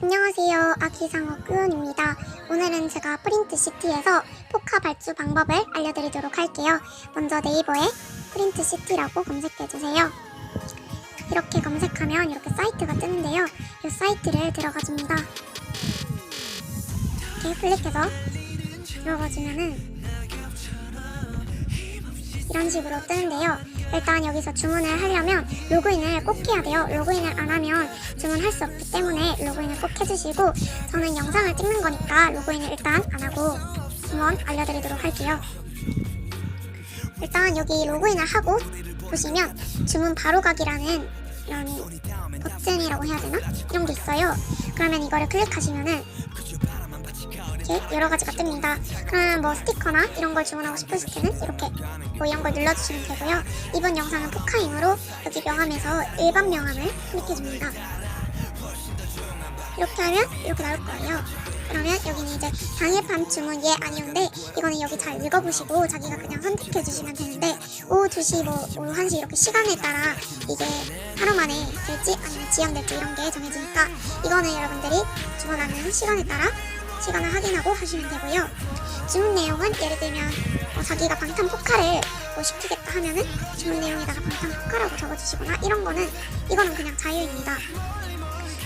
안녕하세요. 아기상어 끄은입니다. 오늘은 제가 프린트 시티에서 포카 발주 방법을 알려드리도록 할게요. 먼저 네이버에 프린트 시티라고 검색해주세요. 이렇게 검색하면 이렇게 사이트가 뜨는데요. 이 사이트를 들어가줍니다. 이렇게 클릭해서 들어가주면은 이런 식으로 뜨는데요. 일단 여기서 주문을 하려면 로그인을 꼭 해야 돼요. 로그인을 안 하면 주문할 수 없기 때문에 로그인을 꼭 해주시고 저는 영상을 찍는 거니까 로그인을 일단 안 하고 한번 알려드리도록 할게요. 일단 여기 로그인을 하고 보시면 주문 바로 가기라는 이런 버튼이라고 해야 되나? 이런 게 있어요. 그러면 이거를 클릭하시면은 이렇게 여러 가지가 뜹니다. 그러면 뭐 스티커나 이런 걸 주문하고 싶으실 때는 이렇게 뭐 이런 걸 눌러주시면 되고요. 이번 영상은 포카임으로 여기 명함에서 일반 명함을 클릭해줍니다. 이렇게 하면 이렇게 나올 거예요. 그러면 여기는 이제 당일판 주문 예 아니온데 이거는 여기 잘 읽어보시고 자기가 그냥 선택해 주시면 되는데 오후 2시 뭐 오후 1시 이렇게 시간에 따라 이게 하루 만에 될지 아니면 지연될지 이런 게 정해지니까 이거는 여러분들이 주문하는 시간에 따라 시간을 확인하고 하시면 되고요. 주문 내용은 예를 들면 뭐 자기가 방탄 포카를 뭐 시키겠다 하면은 주문 내용에다가 방탄 포카라고 적어주시거나 이런 거는 이거는 그냥 자유입니다.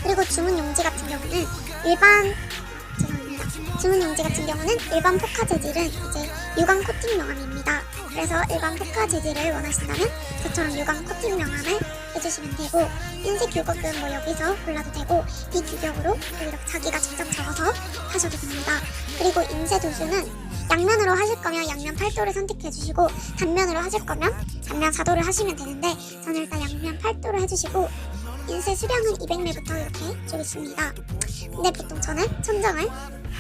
그리고 주문 용지 같은 경우는 일반 죄송합니다. 주문 용지 같은 경우는 일반 포카 재질은 이제 유광 코팅 명함입니다. 그래서 일반 포카 재질을 원하신다면 저처럼 유광 코팅 명함을 해주시면 되고 인쇄 규격은 뭐 여기서 골라도 되고 비규격으로 이렇게 자기가 직접 적어서 하셔도 됩니다. 그리고 인쇄 도수는 양면으로 하실 거면 양면 8도를 선택해 주시고 단면으로 하실 거면 단면 4도를 하시면 되는데 저는 일단 양면 8도를 해주시고 인쇄 수량은 200매부터 이렇게 주겠습니다. 근데 보통 저는 천장을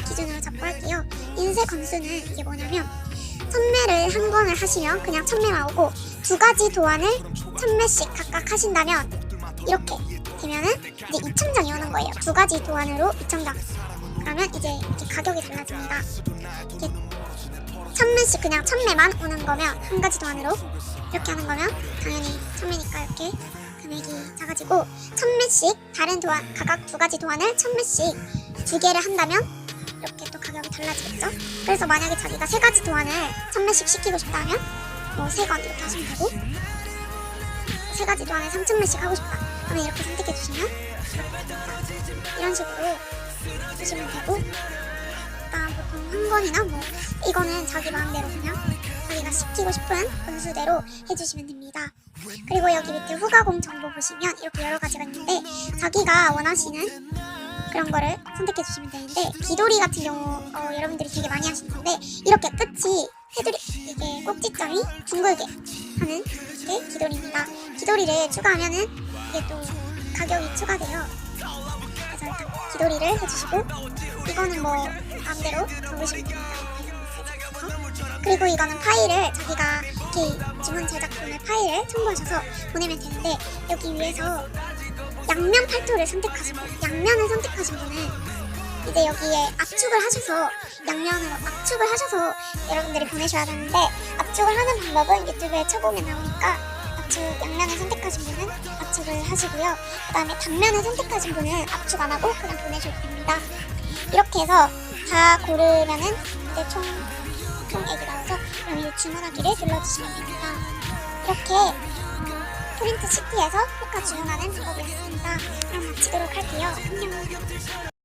기준으로 잡고 할게요. 인쇄 건수는 이게 뭐냐면 천매를 한 권을 하시면 그냥 천매 나오고 두 가지 도안을 천 매씩 각각 하신다면 이렇게 되면은 이제 2천장이 오는 거예요. 두 가지 도안으로 2천장. 그러면 이제 가격이 달라집니다. 이게 천 매씩 그냥 천 매만 오는 거면 한 가지 도안으로 이렇게 하는 거면 당연히 천 매니까 이렇게 금액이 작아지고 천 매씩 다른 도안 각각 두 가지 도안을 천 매씩 두 개를 한다면 이렇게 또 가격이 달라지겠죠. 그래서 만약에 자기가 세 가지 도안을 천 매씩 시키고 싶다면 뭐세건 이렇게 하시면 되고 세 가지 도안을 3천매씩 하고 싶다. 그러면 이렇게 선택해 주시면 이런 식으로 해주시면 되고 일단 보통 한 권이나 뭐 이거는 자기 마음대로 그냥 자기가 시키고 싶은 분수대로 해주시면 됩니다. 그리고 여기 밑에 후가공 정보 보시면 이렇게 여러 가지가 있는데 자기가 원하시는 그런 거를 선택해 주시면 되는데 귀돌이 같은 경우 어, 여러분들이 되게 많이 하시는데 이렇게 끝이 해드리 이게 꼭지점이 둥글게 하는 게 귀돌이입니다. 귀돌이를 추가하면은 이게 또 가격이 추가돼요. 그래서 일단 귀돌이를 해주시고 이거는 뭐 마음대로 적으시면 됩니다. 그리고 이거는 파일을 자기가 이렇게 주문 제작본의 파일을 첨부하셔서 보내면 되는데 여기 위에서 양면 팔도를 선택하신 분, 양면을 선택하신 분은 이제 여기에 압축을 하셔서 양면으로 압축을 하셔서 여러분들이 보내셔야 되는데 압축을 하는 방법은 유튜브에 쳐보면 나오니까 압축 양면을 선택하신 분은 압축을 하시고요. 그 다음에 단면을 선택하신 분은 압축 안 하고 그냥 보내셔도 됩니다. 이렇게 해서 다 고르면은 이제 총 총액이 나와서 이 주문하기를 눌러주시면 됩니다. 이렇게 음, 프린트 시티에서 포카 주문하는 방법이었습니다. 그럼 마치도록 할게요. 안녕.